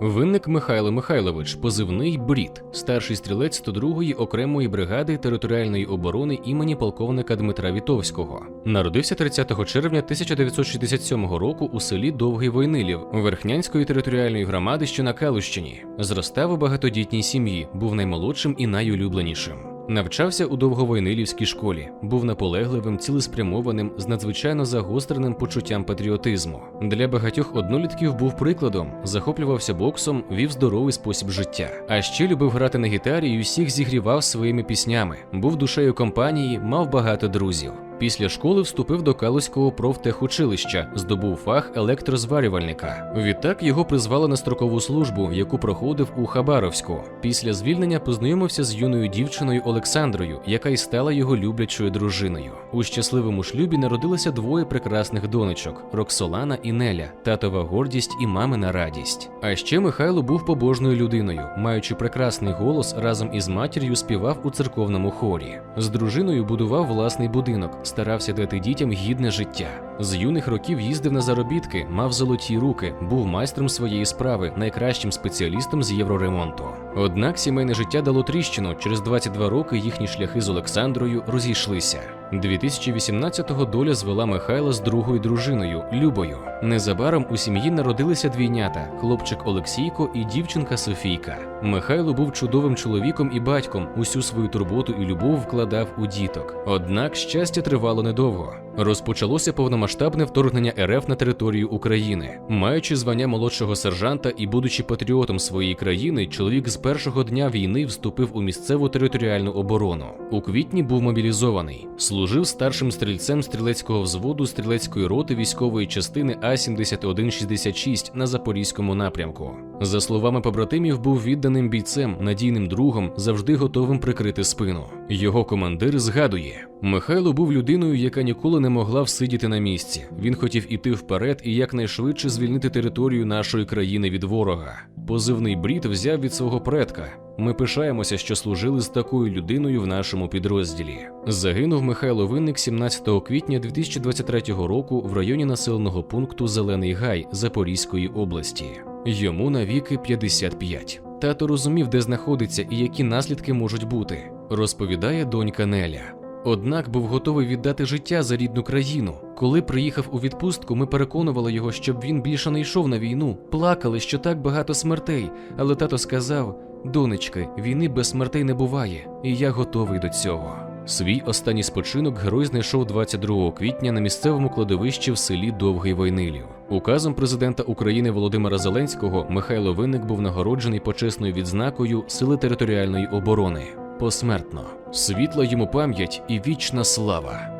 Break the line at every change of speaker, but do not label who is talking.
Винник Михайло Михайлович, позивний Брід, старший стрілець 102-ї окремої бригади територіальної оборони імені полковника Дмитра Вітовського. Народився 30 червня 1967 року у селі Довгий Войнилів Верхнянської територіальної громади, що на Калущині. Зростав у багатодітній сім'ї, був наймолодшим і найулюбленішим. Навчався у довговойнилівській школі, був наполегливим, цілеспрямованим, з надзвичайно загостреним почуттям патріотизму. Для багатьох однолітків був прикладом, захоплювався боксом, вів здоровий спосіб життя. А ще любив грати на гітарі і усіх зігрівав своїми піснями. Був душею компанії, мав багато друзів. Після школи вступив до Калузького профтехучилища, здобув фах електрозварювальника. Відтак його призвали на строкову службу, яку проходив у Хабаровську. Після звільнення познайомився з юною дівчиною Олександрою, яка й стала його люблячою дружиною. У щасливому шлюбі народилося двоє прекрасних донечок Роксолана і Неля, татова гордість і мамина радість. А ще Михайло був побожною людиною, маючи прекрасний голос, разом із матір'ю співав у церковному хорі. З дружиною будував власний будинок, старався дати дітям гідне життя. З юних років їздив на заробітки, мав золоті руки, був майстром своєї справи, найкращим спеціалістом з євроремонту. Однак сімейне життя дало тріщину. Через 22 роки їхні шляхи з Олександрою розійшлися. 2018-го доля звела Михайла з другою дружиною Любою. Незабаром у сім'ї народилися двійнята: хлопчик Олексійко і дівчинка Софійка. Михайло був чудовим чоловіком і батьком. Усю свою турботу і любов вкладав у діток. Однак щастя тривало недовго. Розпочалося повномасштабне вторгнення РФ на територію України. Маючи звання молодшого сержанта і будучи патріотом своєї країни, чоловік з першого дня війни вступив у місцеву територіальну оборону. У квітні був мобілізований. Служив старшим стрільцем стрілецького взводу стрілецької роти військової частини А 7166 на запорізькому напрямку. За словами побратимів, був відданим бійцем, надійним другом, завжди готовим прикрити спину. Його командир згадує: Михайло був людиною, яка ніколи не могла всидіти на місці. Він хотів іти вперед і якнайшвидше звільнити територію нашої країни від ворога. Позивний брід взяв від свого предка. Ми пишаємося, що служили з такою людиною в нашому підрозділі. Загинув Михайло Винник 17 квітня 2023 року в районі населеного пункту Зелений Гай Запорізької області. Йому навіки 55. Тато розумів, де знаходиться і які наслідки можуть бути, розповідає донька Неля. Однак був готовий віддати життя за рідну країну. Коли приїхав у відпустку, ми переконували його, щоб він більше не йшов на війну. Плакали, що так багато смертей, але тато сказав: донечки, війни без смертей не буває, і я готовий до цього. Свій останній спочинок герой знайшов 22 квітня на місцевому кладовищі в селі Довгий Войнилів. Указом президента України Володимира Зеленського Михайло Винник був нагороджений почесною відзнакою Сили територіальної оборони посмертно. Світла йому пам'ять і вічна слава.